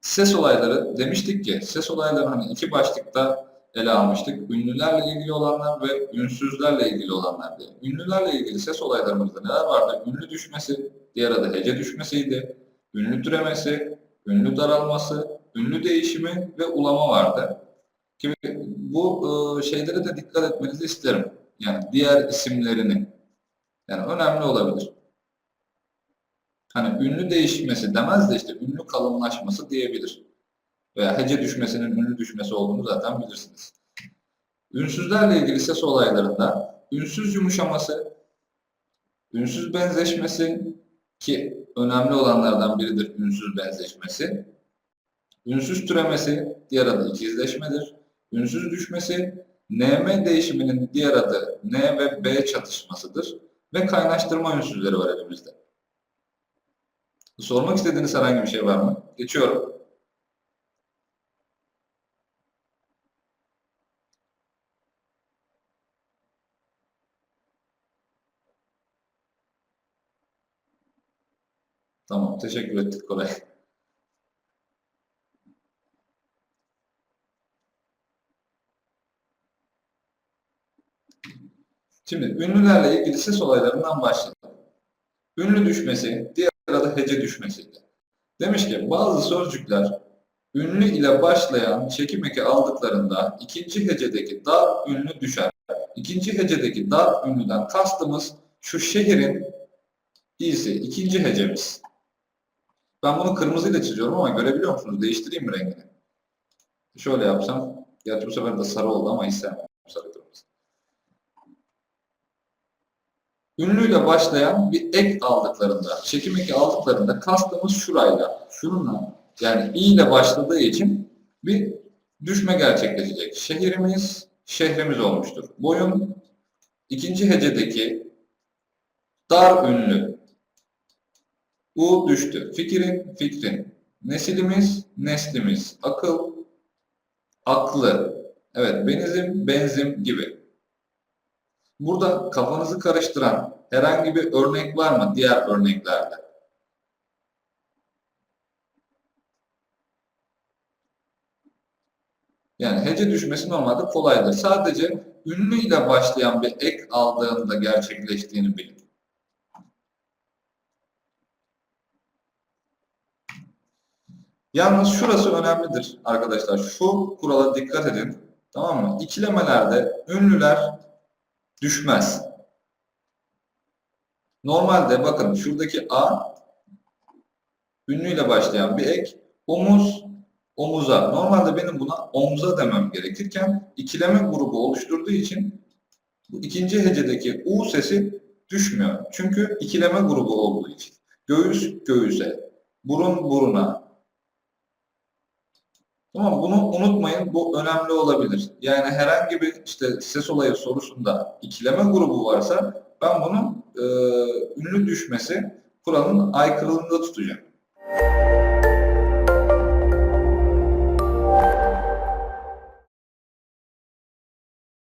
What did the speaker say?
Ses olayları demiştik ki ses olayları hani iki başlıkta ele almıştık. Ünlülerle ilgili olanlar ve ünsüzlerle ilgili olanlar diye. Ünlülerle ilgili ses olaylarımızda neler vardı? Ünlü düşmesi, diğer adı hece düşmesiydi. Ünlü türemesi, ünlü daralması, ünlü değişimi ve ulama vardı. Şimdi bu e, şeylere de dikkat etmenizi isterim. Yani diğer isimlerini. Yani önemli olabilir. Hani ünlü değişmesi demez de işte ünlü kalınlaşması diyebilir. Veya hece düşmesinin ünlü düşmesi olduğunu zaten bilirsiniz. Ünsüzlerle ilgili ses olaylarında ünsüz yumuşaması, ünsüz benzeşmesi ki önemli olanlardan biridir ünsüz benzeşmesi. Ünsüz türemesi diğer adı ikizleşmedir. Ünsüz düşmesi NM değişiminin diğer adı N ve B çatışmasıdır. Ve kaynaştırma ünsüzleri var elimizde. Sormak istediğiniz herhangi bir şey var mı? Geçiyorum. Tamam, teşekkür ettik Koray. Şimdi ünlülerle ilgili ses olaylarından başlayalım. Ünlü düşmesi, diğer adı hece düşmesiydi. Demiş ki bazı sözcükler ünlü ile başlayan çekim eki aldıklarında ikinci hecedeki dar ünlü düşer. İkinci hecedeki dar ünlüden kastımız şu şehrin i'si, ikinci hecemiz. Ben bunu kırmızıyla çiziyorum ama görebiliyor musunuz? Değiştireyim mi rengini? Şöyle yapsam, gerçi bu sefer de sarı oldu ama istemem sarı Ünlüyle başlayan bir ek aldıklarında, çekim eki aldıklarında kastımız şurayla, şununla yani i ile başladığı için bir düşme gerçekleşecek. Şehrimiz, şehrimiz olmuştur. Boyun ikinci hecedeki dar ünlü U düştü. Fikrin, fikrin. Nesilimiz, neslimiz. Akıl, aklı. Evet, benizim, benzim gibi. Burada kafanızı karıştıran herhangi bir örnek var mı diğer örneklerde? Yani hece düşmesi normalde kolaydır. Sadece ünlü ile başlayan bir ek aldığında gerçekleştiğini bilin. Yalnız şurası önemlidir arkadaşlar. Şu kurala dikkat edin. Tamam mı? İkilemelerde ünlüler düşmez. Normalde bakın şuradaki A ünlüyle başlayan bir ek. Omuz, omuza. Normalde benim buna omza demem gerekirken ikileme grubu oluşturduğu için bu ikinci hecedeki U sesi düşmüyor. Çünkü ikileme grubu olduğu için. Göğüs göğüse, burun buruna, Tamam bunu unutmayın. Bu önemli olabilir. Yani herhangi bir işte ses olayı sorusunda ikileme grubu varsa ben bunun e, ünlü düşmesi kuralın aykırılığında tutacağım.